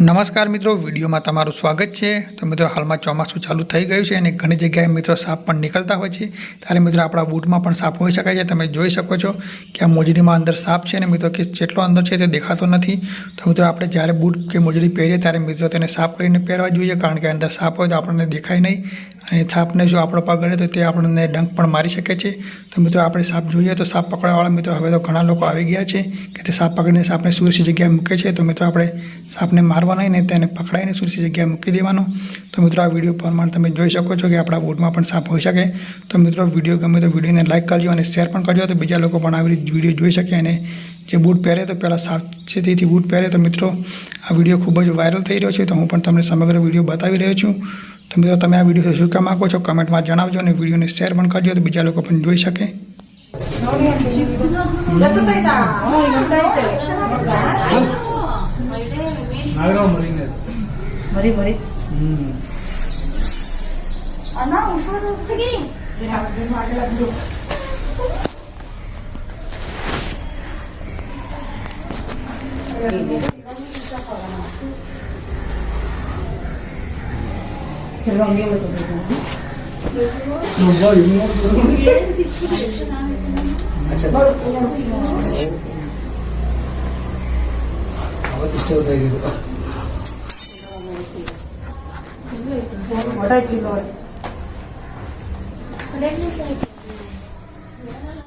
નમસ્કાર મિત્રો, વિડીયોમાં તમારું સ્વાગત છે. તો મિત્રો, હાલમાં ચોમાસું ચાલુ થઈ ગયું છે અને ઘણી જગ્યાએ મિત્રો સાપ પણ નીકળતા હોય છે. ત્યારે મિત્રો, આપણા બૂટમાં પણ સાપ હોઈ શકાય છે. તમે જોઈ શકો છો કે આ મોજડીમાં અંદર સાપ છે અને મિત્રો, કે જેટલો અંદર છે તે દેખાતો નથી. તો મિત્રો, આપણે જ્યારે બૂટ કે મોજડી પહેરીએ ત્યારે મિત્રો, તેને સાફ કરીને પહેરવા જોઈએ. કારણ કે અંદર સાપ હોય તો આપણને દેખાય નહીં. અને સાપને જો આપણો પગ અડે તો તે આપણને ડંખ પણ મારી શકે છે. તો મિત્રો, આપણે સાપ જોઈએ તો સાપ પકડવાવાળા મિત્રો, હવે તો ઘણા લોકો આવી ગયા છે કે તે સાપ પકડીને સાપને સુરક્ષિત જગ્યાએ મૂકે છે. તો મિત્રો, આપણે સાપને મારવા નહીં ને તેને પકડાઈને સુરક્ષિત જગ્યાએ મૂકી દેવાનો. તો મિત્રો, આ વીડિયો પ્રમાણે તમે જોઈ શકો છો કે આપણા બૂટમાં પણ સાપ હોઈ શકે. તો મિત્રો, વીડિયો ગમે તો વિડીયોને લાઇક કરજો અને શેર પણ કરજો તો બીજા લોકો પણ આવી વીડિયો જોઈ શકે અને જે બૂટ પહેરે તો પહેલાં સાવચેતીથી બૂટ પહેરે. તો મિત્રો, આ વીડિયો ખૂબ જ વાયરલ થઈ રહ્યો છે. તો હું પણ તમને સમગ્ર વીડિયો બતાવી રહ્યો છું. તો મિત્રો તમે આ વીડિયો શું કામ માગો છો? કમેન્ટમાં જણાવજો અને વિડીયોને શેર પણ કરજો તો બીજા લોકો પણ જોઈ શકે. Thank મરી ಅವತ್ತಿಷ್ಟ ಗೊತ್ತಾಗಿದ್ದು